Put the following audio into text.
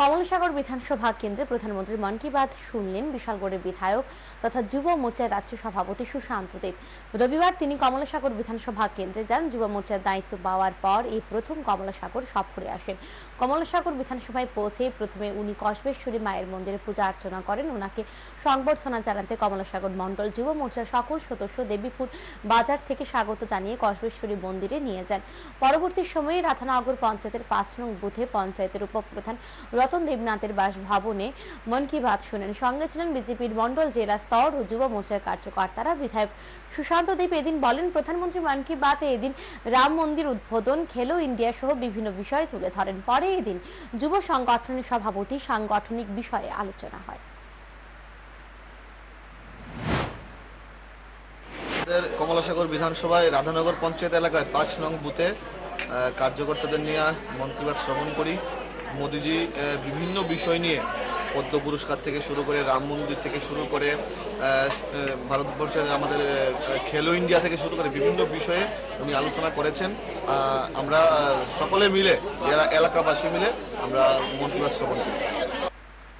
কমলসাগর বিধানসভা কেন্দ্রে প্রধানমন্ত্রী মন কি বাত শুনলেন বিশালগড়ের বিধায়ক তথা যুব মোর্চার রাজ্য সভাপতি সুশান্ত দেব। রবিবার তিনি কমলাসাগর বিধানসভা কেন্দ্রে যান। যুব মোর্চার দায়িত্ব পাওয়ার পর এই প্রথম কমলাসাগর সফরে আসেন। কমলাসাগর বিধানসভায় পৌঁছে প্রথমে উনি কসবেশ্বরী মায়ের মন্দিরে পূজা অর্চনা করেন। ওনাকে সংবর্ধনা জানাতে কমলাসাগর মণ্ডল যুব মোর্চার সকল সদস্য দেবীপুর বাজার থেকে স্বাগত জানিয়ে কসবেশ্বরী মন্দিরে নিয়ে যান। পরবর্তী সময়ে রাধানগর পঞ্চায়েতের পাঁচ নং বুথে পঞ্চায়েতের উপপ্রধান রতন দেবনাথের বাসভবনে মন কি বাত শুনেন। সঙ্গে ছিলেন বিজেপির মণ্ডল জেলা স্তর ও যুব মোর্চার কার্যকর্তারা। বিধায়ক সুশান্ত দেব এদিন বলেন, প্রধানমন্ত্রী মন কি বাতে এদিন রাম মন্দির উদ্বোধন, খেলো ইন্ডিয়া সহ বিভিন্ন বিষয় তুলে ধরেন। পরে এদিন যুব সংগঠনের সভাপতি সাংগঠনিক বিষয়ে আলোচনা হয়। আমাদের কমলাসাগর বিধানসভায় রাধানগর পঞ্চায়েত এলাকায় পাঁচ নং বুথে কার্যকর্তাদের নিয়ে মন কি বাত শ্রবণ করি। মোদিজি বিভিন্ন বিষয় নিয়ে পদ্ম পুরস্কার থেকে শুরু করে রাম মন্দির থেকে শুরু করে ভারতবর্ষের আমাদের খেলো ইন্ডিয়া থেকে শুরু করে বিভিন্ন বিষয়ে উনি আলোচনা করেছেন। আমরা সকলে মিলে এলা- এলাকাবাসী মিলে আমরা মন শ্রবণ করি।